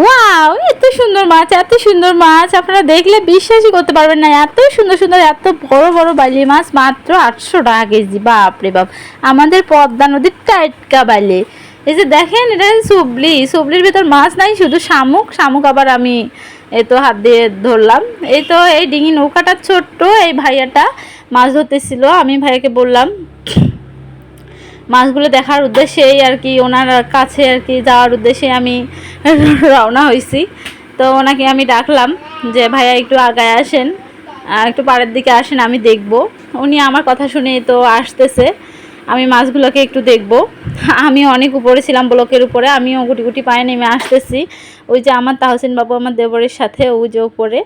Wow এত সুন্দর মাছ, এত সুন্দর মাছ। আপনারা দেখলে বিশ্বাসই করতে পারবেন না, এত সুন্দর সুন্দর, এত বড় বড় বালি মাছ, মাত্র আটশো টাকা কেজি, বাপরে বাপ। আমাদের পদ্মা নদীর টাটকা বালি। এই যে দেখেন, এটা সুবলি, সুবলির ভিতর মাছ নাই, শুধু শামুক শামুক আবার আমি এই তো হাত দিয়ে ধরলাম। এই তো, এই ডিঙি নৌকাটা ছোট্ট, এই ভাইয়াটা মাছ ধরতেছিল, আমি ভাইয়াকে বললাম মাছগুলো দেখার উদ্দেশ্যেই আর কি, ওনার কাছে আর কি যাওয়ার উদ্দেশ্যে আমি রওনা হয়েছি তো ওনাকে আমি ডাকলাম যে, ভাইয়া, একটু আগায় আসেন একটু পাড়ের দিকে আসেন, আমি দেখব। উনি আমার কথা শুনে তো আসতেছে, আমি মাছগুলোকে একটু দেখব। আমি অনেক উপরে ছিলাম ব্লকের উপরে, আমিও গুটি গুটি পায়ে নেমে আসতেছি। ওই যে আমার তাহসিন বাবু আমার দেবরের সাথে, ওই যে উপরে।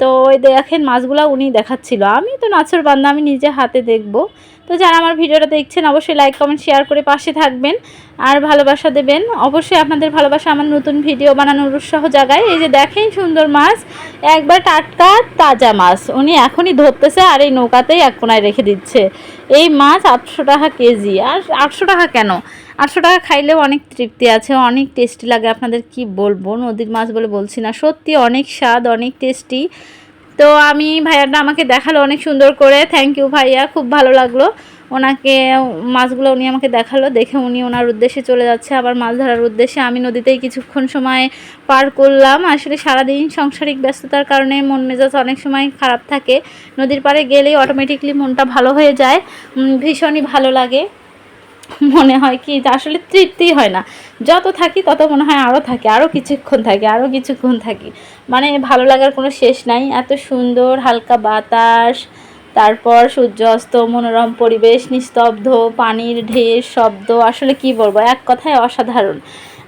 তো ওই দেখেন, মাছগুলো উনি দেখাচ্ছিল। আমি তো নাচর বান্ধা আমি নিজে হাতে দেখব। তো যারা আমার ভিডিওটা দেখছেন, অবশ্যই লাইক কমেন্ট শেয়ার করে পাশে থাকবেন। আর ভালোবাসা দেবেন। অবশ্যই আপনাদের ভালোবাসা আমার নতুন ভিডিও বানানোর উৎসাহ জাগায়। এই যে দেখেন সুন্দর মাছ, একবার টাটকা তাজা মাছ। উনি এখনই ধরতেছে আর এই নৌকাতেই এক কোনায় রেখে দিচ্ছে। এই মাছ আটশো টাকা কেজি। আর আটশো টাকা কেন? আটশো টাকা খাইলেও অনেক তৃপ্তি আছে, অনেক টেস্টি লাগে। আপনাদের কি বলব? নদীর মাছ বলে বলছি না। সত্যি অনেক স্বাদ, অনেক টেস্টি তো আমি ভাইয়াটা আমাকে দেখাল অনেক সুন্দর করে। থ্যাংক ইউ ভাইয়া। খুব ভালো লাগল। ওনাকে, মাছগুলো উনি আমাকে দেখাল। দেখে উনি ওনার উদ্দেশ্যে চলে যাচ্ছে। আবার মাছ ধরার উদ্দেশ্যে আমি নদীতেই কিছুক্ষণ সময় পার করলাম। আসলে সারাদিন সাংসারিক ব্যস্ততার কারণে মন মেজাজ অনেক সময় খারাপ থাকে। নদীর পাড়ে গেলেই অটোমেটিকলি মনটা ভালো হয়ে যায়। ভীষণই ভালো লাগে। মনে হয় কি আসলে তৃপ্তি হয় না। যত থাকি তত মনে হয় আরও থাকে আরও কিছুক্ষণ থাকে আরও কিছুক্ষণ থাকি। মানে ভালো লাগার কোনো শেষ নাই। এত সুন্দর, হালকা বাতাস, তারপর সূর্যাস্ত, মনোরম পরিবেশ, নিস্তব্ধ, পানির ঢের শব্দ, আসলে কি বলব? এক কথায় অসাধারণ।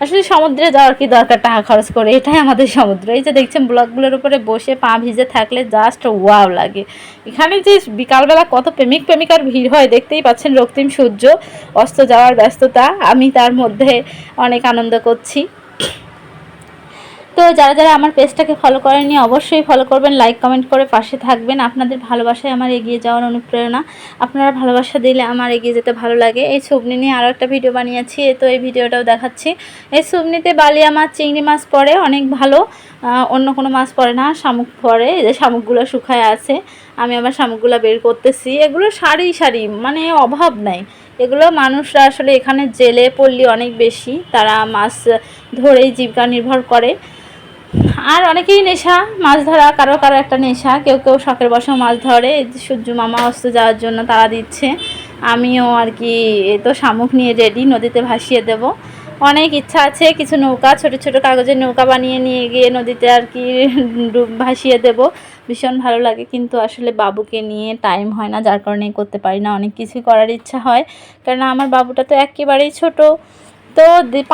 আসলে সমুদ্রে যাওয়ার কি দরকার টাকা খরচ করে? এটাই আমাদের সমুদ্র। এই যে দেখছেন, ব্লকগুলোর উপরে বসে পা ভিজে থাকলে জাস্ট ওয়াও লাগে। এখানে যে বিকালবেলা কত প্রেমিক প্রেমিকার ভিড় হয়, দেখতেই পাচ্ছেন রক্তিম সূর্য, অস্ত যাওয়ার ব্যস্ততা। আমি তার মধ্যে অনেক আনন্দ করছি। তো যারা যারা আমার পেজটাকে ফলো করেননি, অবশ্যই ফলো করবেন লাইক কমেন্ট করে পাশে থাকবেন। আপনাদের ভালোবাসায় আমার এগিয়ে যাওয়ার অনুপ্রেরণা। আপনারা ভালোবাসা দিলে আমার এগিয়ে যেতে ভালো লাগে। এই ছবনি নিয়ে আরও একটা ভিডিও বানিয়েছি তো এই ভিডিওটাও দেখাচ্ছি। এই ছবনিতে বালিয়া মাছ, চিংড়ি মাছ পড়ে, অনেক ভালো। অন্য কোনো মাছ পড়ে না, শামুক পড়ে। এই যে শামুকগুলো শুকায় আছে, আমি আবার শামুকগুলো বের করতেছি। এগুলো সারি সারি মানে অভাব নাই। এগুলো মানুষরা আসলে এখানে জেলে পল্লী অনেক বেশি, তারা মাছ ধরেই জীবিকা নির্ভর করে। আর অনেকেই নেশা, মাছ ধরা, কারও কারও একটা নেশা। কেউ কেউ শখের বসেও মাছ ধরে। সূর্য মামা অস্ত যাওয়ার জন্য তারা দিচ্ছে। আমিও আর কি তো শামুক নিয়ে রেডি নদীতে ভাসিয়ে দেব। অনেক ইচ্ছা আছে, কিছু নৌকা, ছোট ছোট কাগজের নৌকা বানিয়ে নিয়ে গিয়ে নদীতে আর কি ডুব- ভাসিয়ে দেব। ভীষণ ভালো লাগে, কিন্তু আসলে বাবুকে নিয়ে টাইম হয় না, যার কারণে করতে পারি না। অনেক কিছুই করার ইচ্ছা হয়। কারণ আমার বাবুটা তো একেবারেই ছোট। তো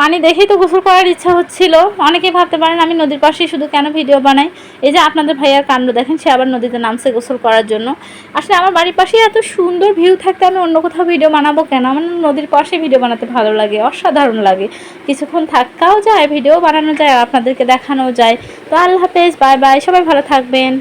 পানি দেখেই তো গোসল করার ইচ্ছা হচ্ছিল। অনেকেই ভাবতে পারেন, আমি নদীর পাশেই শুধু কেন ভিডিও বানাই? এই যে আপনাদের ভাইয়ার কাণ্ড, দেখেন সে আবার নদীতে নামছে গোসল করার জন্য। আসলে আমার বাড়ির পাশেই এত সুন্দর ভিউ থাকতে আমি অন্য কোথাও ভিডিও বানাবো কেন? আমার নদীর পাশে ভিডিও বানাতে ভালো লাগে, অসাধারণ লাগে। কিছুক্ষণ থাকাও যায়, ভিডিও বানানো যায় আপনাদেরকে দেখানো যায়। তো আল্লাহ হাফেজ, বাই বাই, সবাই ভালো থাকবেন।